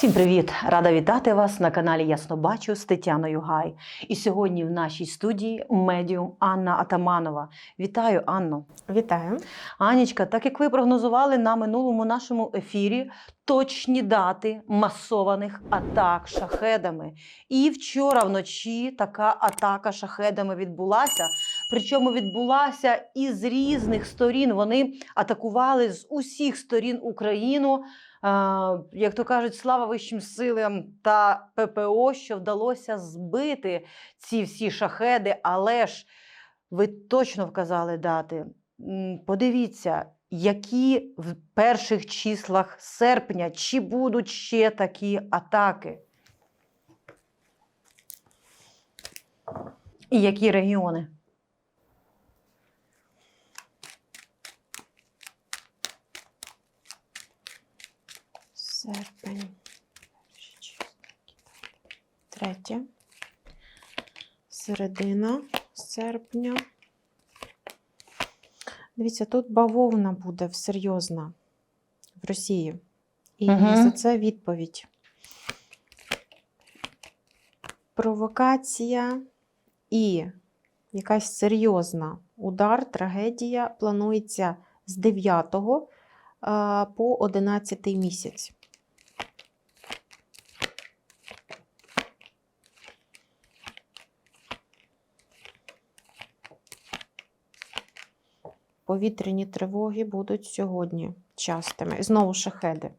Всім привіт! Рада вітати вас на каналі Ясно Бачу з Тетяною Гай. І сьогодні в нашій студії медіум Анна Атаманова. Вітаю, Анно. Вітаю. Анічка, так як ви прогнозували на минулому нашому ефірі точні дати масованих атак шахедами. І вчора вночі така атака шахедами відбулася. Причому відбулася із різних сторін. Вони атакували з усіх сторін Україну. Як то кажуть, слава вищим силам та ППО, що вдалося збити ці всі шахеди, але ж ви точно вказали дати. Подивіться, які в перших числах серпня чи будуть ще такі атаки? І які регіони? Третє. Середина серпня. Дивіться, тут бавовна буде серйозна в Росії. І Мгм. за це відповідь. Провокація і якась серйозна удар, трагедія планується з 9 по 11 місяць. Повітряні тривоги будуть сьогодні частими. Знову шахеди.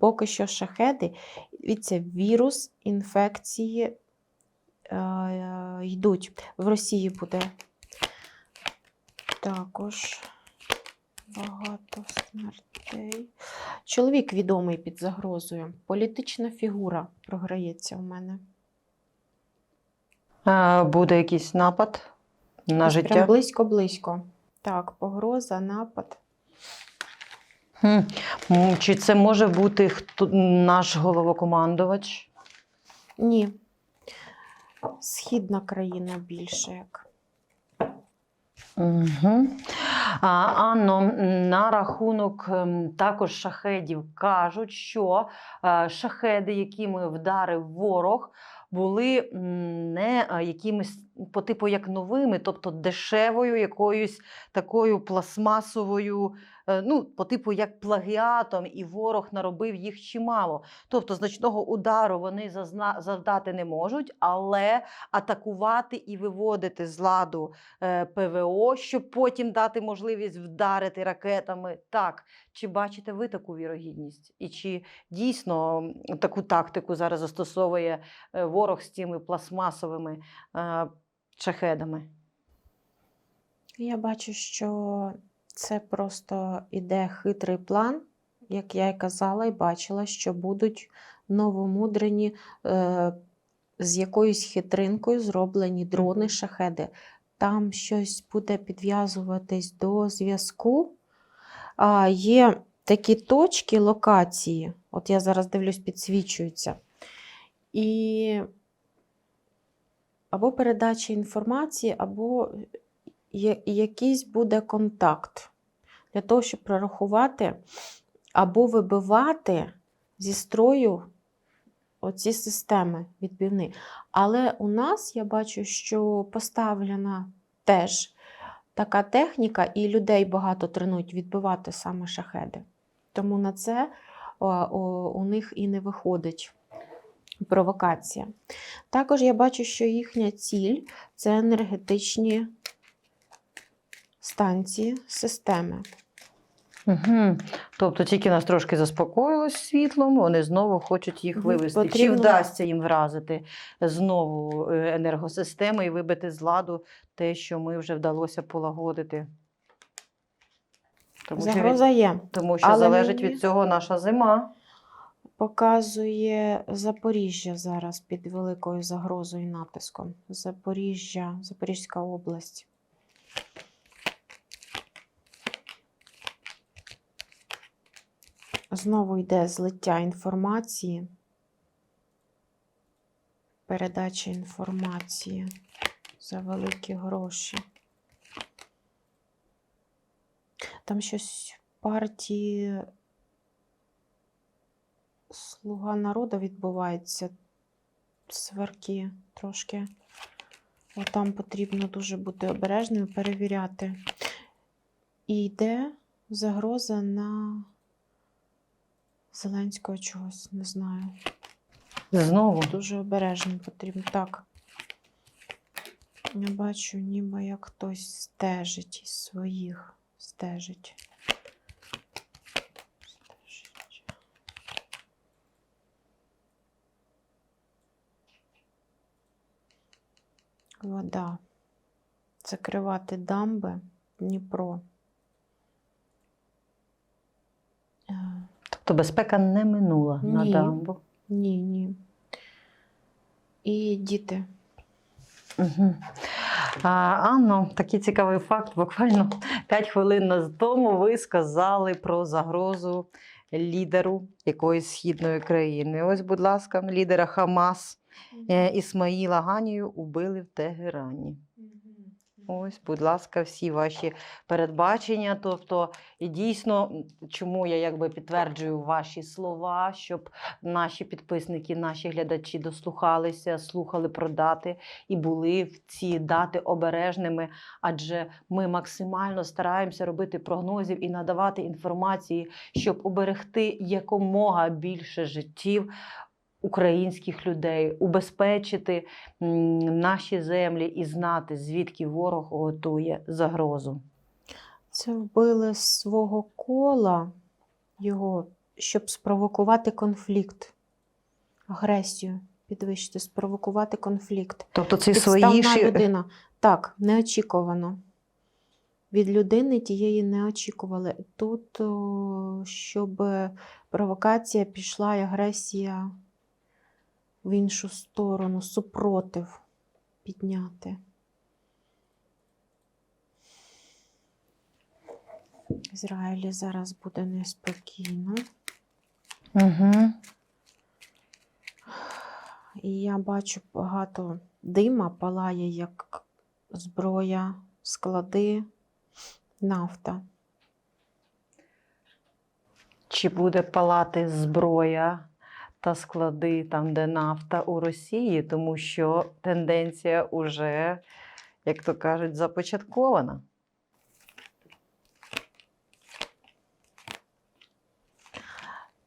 Поки що шахеди, дивіться, вірус, інфекції е, йдуть. В Росії буде також багато смертей. Чоловік відомий під загрозою. Політична фігура програється в мене. Е, Буде якийсь напад на життя? Прям близько-близько. Так, погроза, напад. Хм. Чи це може бути хто, наш головокомандувач? Ні. Східна країна більше як. Угу. А, Анно, на рахунок ем, також шахедів кажуть, що е, шахеди, якими вдарив ворог, були не якимись по типу як новими, тобто дешевою, якоюсь такою пластмасовою, ну, по типу як плагіатом, і ворог наробив їх чимало. Тобто значного удару вони завдати не можуть, але атакувати і виводити з ладу е, ПВО, щоб потім дати можливість вдарити ракетами. Так, чи бачите ви таку вірогідність? І чи дійсно таку тактику зараз застосовує е, ворог з цими пластмасовими е, шахедами? Я бачу, що це просто іде хитрий план, як я і казала, і бачила, що будуть новомудрені е, з якоюсь хитринкою зроблені дрони, шахеди. Там щось буде підв'язуватись до зв'язку. А, є такі точки, локації, от я зараз дивлюсь, підсвічуються. І або передача інформації, або якийсь буде контакт для того, щоб прорахувати або вибивати зі строю оці системи відбивні. Але у нас я бачу, що поставлена теж така техніка, і людей багато тренують відбивати саме шахеди. Тому на це у них і не виходить провокація. Також я бачу, що їхня ціль це енергетичні станції системи. Угу. Тобто тільки нас трошки заспокоїлось світлом, вони знову хочуть їх Мгм. вивести. Чи вдасться їм вразити знову е, енергосистеми і вибити з ладу те, що ми вже вдалося полагодити? Тому що, від- Загроза є. тому що але залежить мені- від цього наша зима. Показує Запоріжжя зараз під великою загрозою і натиском. Запоріжжя, Запорізька область. Знову йде злиття інформації. Передача інформації за великі гроші. Там щось партії слуга народу відбувається. Сварки трошки. Отам потрібно дуже бути обережною, перевіряти. І йде загроза на Зеленського чогось, не знаю. Знову. Дуже обережним потрібно. Так. Я бачу, ніби як хтось стежить із своїх. Стежить. Стежить. Вода. Закривати дамби Дніпро. Е, Тобто безпека не минула на дамбу. Ні, ні. І діти. Угу. А, Анно, такий цікавий факт. Буквально 5 хвилин наз- тому ви сказали про загрозу лідеру якоїсь східної країни. Ось, будь ласка, лідера Хамас е, Ісмаїла Ганію убили в Тегерані. Ось, будь ласка, всі ваші передбачення. Тобто, і дійсно, чому я якби підтверджую ваші слова, щоб наші підписники, наші глядачі дослухалися, слухали про дати і були в ці дати обережними, адже ми максимально стараємося робити прогнозів і надавати інформації, щоб уберегти якомога більше життів. Українських людей убезпечити наші землі і знати, звідки ворог готує загрозу. Це вбили з свого кола його, щоб спровокувати конфлікт, агресію підвищити, спровокувати конфлікт. Тобто це свої людина. Так, неочікувано. Від людини тієї не очікували. Тут, щоб провокація пішла і агресія в іншу сторону, супротив підняти. Ізраїлі зараз буде неспокійно. Угу. І я бачу багато дима палає, як зброя, склади, нафта. Чи буде палати зброя та склади там, де нафта у Росії, тому що тенденція уже, як то кажуть, започаткована.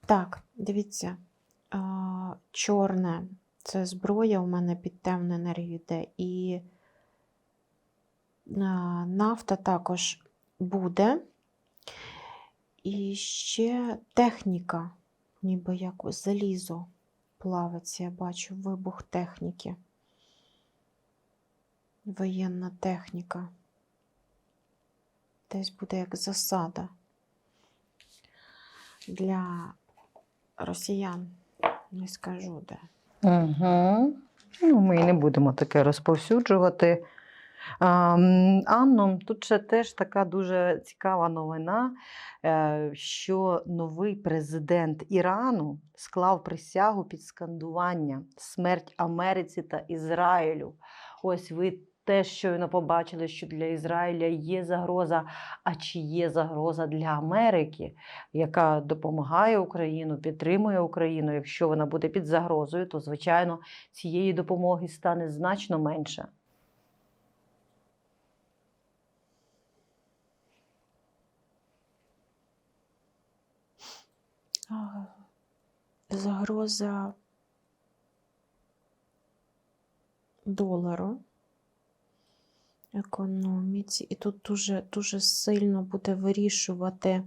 Так, дивіться, чорне це зброя у мене під темну енергію йде. І нафта також буде. І ще техніка, ніби як залізо плавиться, я бачу вибух техніки. Воєнна техніка. Десь буде як засада для росіян. Не скажу де. Угу. Ну, ми не будемо таке розповсюджувати. Анно, тут ще теж така дуже цікава новина, е, що новий президент Ірану склав присягу під скандування Смерть Америці та Ізраїлю. Ось ви теж щойно побачили, що для Ізраїля є загроза. А чи є загроза для Америки, яка допомагає Україну, підтримує Україну? Якщо вона буде під загрозою, то звичайно цієї допомоги стане значно менше. Загроза долару економіці. І тут дуже, дуже сильно буде вирішувати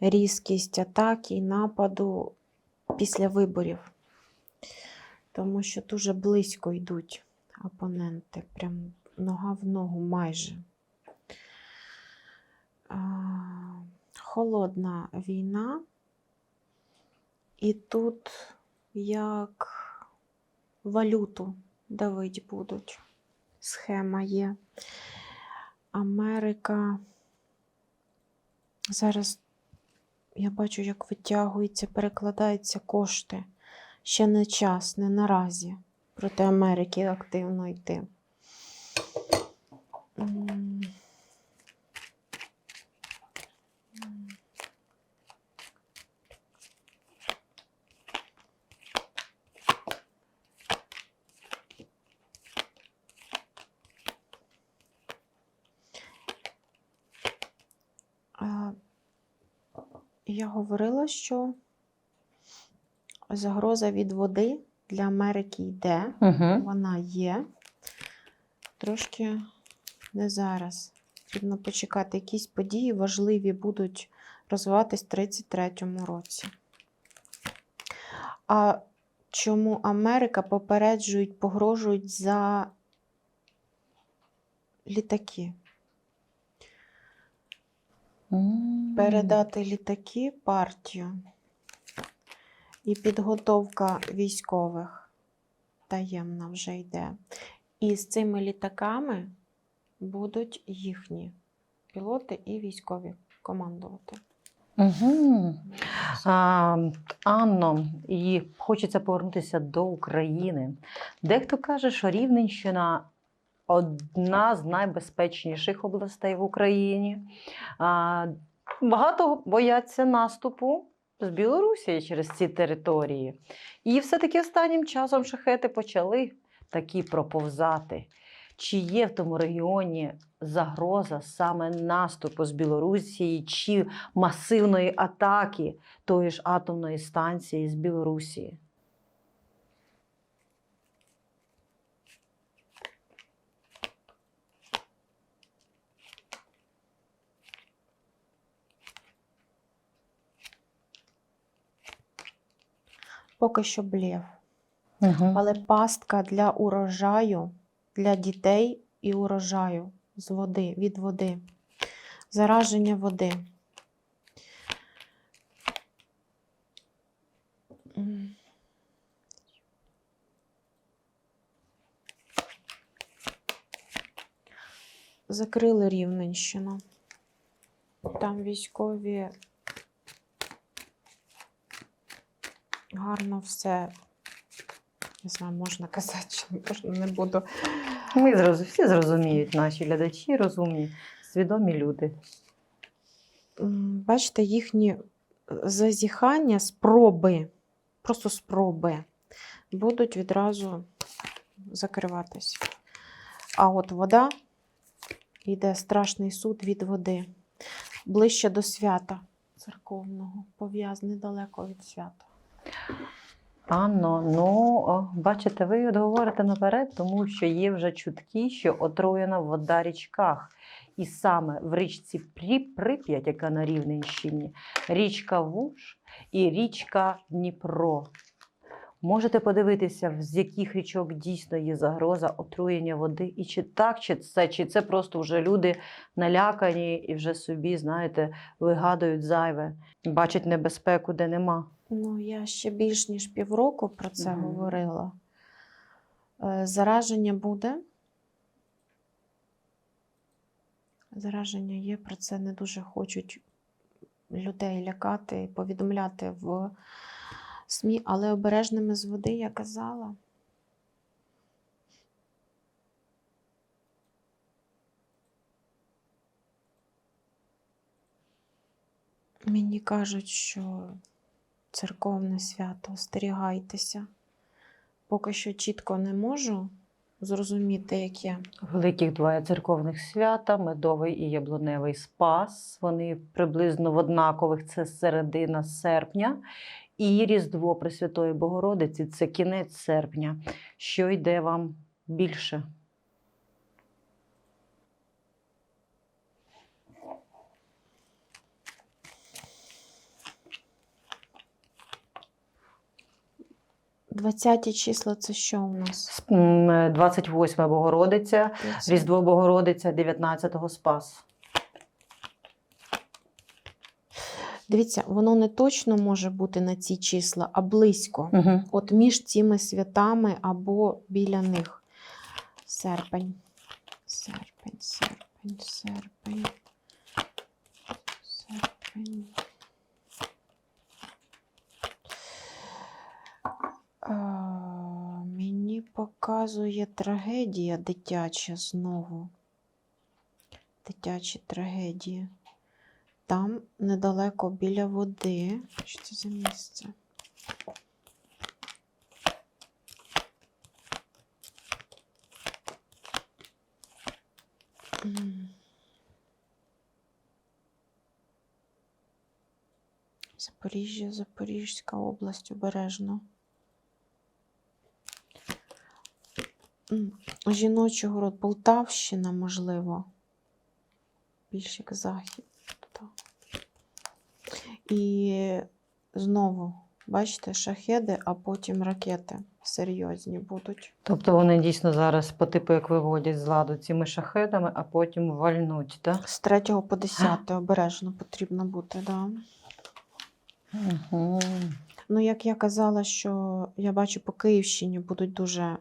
різкість атаки і нападу після виборів. Тому що дуже близько йдуть опоненти, прям нога в ногу майже. Холодна війна. І тут як валюту давить будуть. Схема є. Америка. Зараз я бачу, як витягується, перекладаються кошти. Ще не час, не наразі. Проти Америки активно йти. М. Е, Я говорила, що загроза від води для Америки йде. Угу. Вона є. Трошки не зараз. Потрібно почекати. Якісь події важливі будуть розвиватись в 33-му році. А чому Америка попереджують, погрожують за літаки? Передати літаки партію і підготовка військових таємна вже йде. І з цими літаками будуть їхні пілоти і військові командувати. Угу. А, Анно, і хочеться повернутися до України. Дехто каже, що Рівненщина одна з найбезпечніших областей в Україні. Багато бояться наступу з Білорусі через ці території. І все-таки останнім часом шахети почали такі проповзати. Чи є в тому регіоні загроза саме наступу з Білорусі, чи масивної атаки тої ж атомної станції з Білорусі? Поки що блєв. Угу. Але пастка для урожаю, для дітей і урожаю з води, від води. Зараження води. Закрили Рівненщину. Там військові гарно все не знаю, можна казати, чи не можна, не буду. Ми зроз... всі зрозуміють, наші глядачі розумні, свідомі люди. Бачите, їхні е, зазіхання, спроби, просто спроби, будуть відразу закриватись. А от вода йде страшний суд від води, ближче до свята церковного, пов'язаний далеко від свята. Анно, ну бачите, ви говорите наперед, тому що є вже чутки, що отруєна вода річках. І саме в річці Прип'ять, яка на Рівненщині, річка Вуж і річка Дніпро. Можете подивитися, з яких річок дійсно є загроза отруєння води, і чи так, чи це, чи це просто вже люди налякані і вже собі, знаєте, вигадують зайве, бачать небезпеку, де нема. Ну, я ще більш ніж півроку про це Мгм. говорила. Е, Зараження буде. Зараження є, про це не дуже хочуть людей лякати, і повідомляти в СМІ, але обережними з води я казала. Мені кажуть, що церковне свято, остерігайтеся. Поки що чітко не можу зрозуміти, яке. Великих два церковних свята, медовий і яблуневий спас. Вони приблизно в однакових це середина серпня. І Різдво Пресвятої Богородиці це кінець серпня. Що йде вам більше? Двадцяті числа це що у нас? М, 28 Богородиця, Двадцять- Різдво Богородиця, 19 Спас. Дивіться, воно не точно може бути на ці числа, а близько. Угу. От між цими святами або біля них. Серпень. Серпень, серпень, серпень. Серпень. Мені показує трагедія дитяча знову. Дитячі трагедії. Там недалеко біля води. Що це за місце? Запоріжжя, Запорізька область обережно. Жіночий город Полтавщина, можливо. Більш як захід. Так. І знову, бачите, шахеди, а потім ракети серйозні будуть. Тобто вони дійсно зараз по типу як виводять з ладу цими шахедами, а потім вальнуть, так? З 3 по 10 обережно потрібно бути, да. Угу. Ну, як я казала, що я бачу по Київщині будуть дуже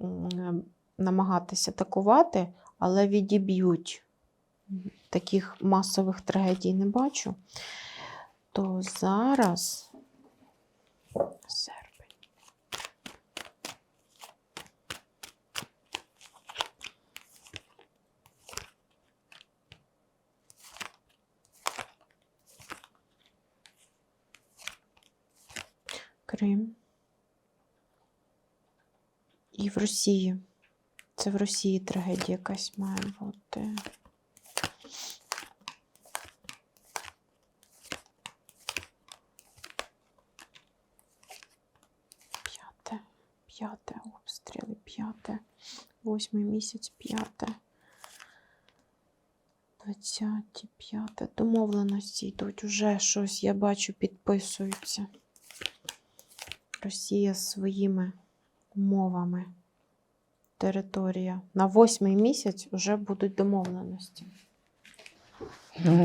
м, намагатися атакувати, але відіб'ють. Таких масових трагедій не бачу. То зараз серпень. Крим. І в Росії. Це в Росії трагедія якась має бути. П'яте, п'яте обстріли, п'яте, восьмий місяць, п'яте. Двадцяті, п'яте. Домовленості йдуть. Уже щось, я бачу, підписуються. Росія своїми умовами. Територія. На восьмий місяць вже будуть домовленості.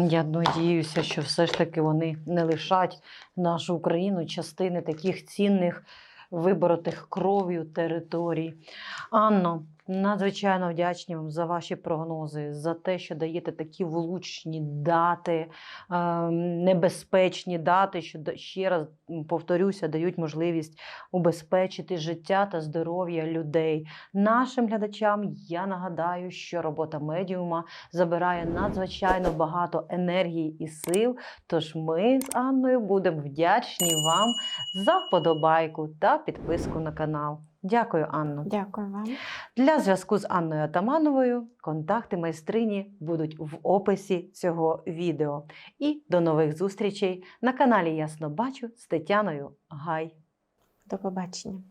Я надіюся, що все ж таки вони не лишать нашу Україну частини таких цінних виборотих кров'ю територій. Анно, надзвичайно вдячні вам за ваші прогнози, за те, що даєте такі влучні дати, е, небезпечні дати, що ще раз повторюся, дають можливість убезпечити життя та здоров'я людей. Нашим глядачам я нагадаю, що робота медіума забирає надзвичайно багато енергії і сил. Тож ми з Анною будемо вдячні вам за вподобайку та підписку на канал. Дякую, Анно. Дякую вам. Для зв'язку з Анною Атамановою контакти майстрині будуть в описі цього відео. І до нових зустрічей на каналі Ясно Бачу з Тетяною Гай. До побачення.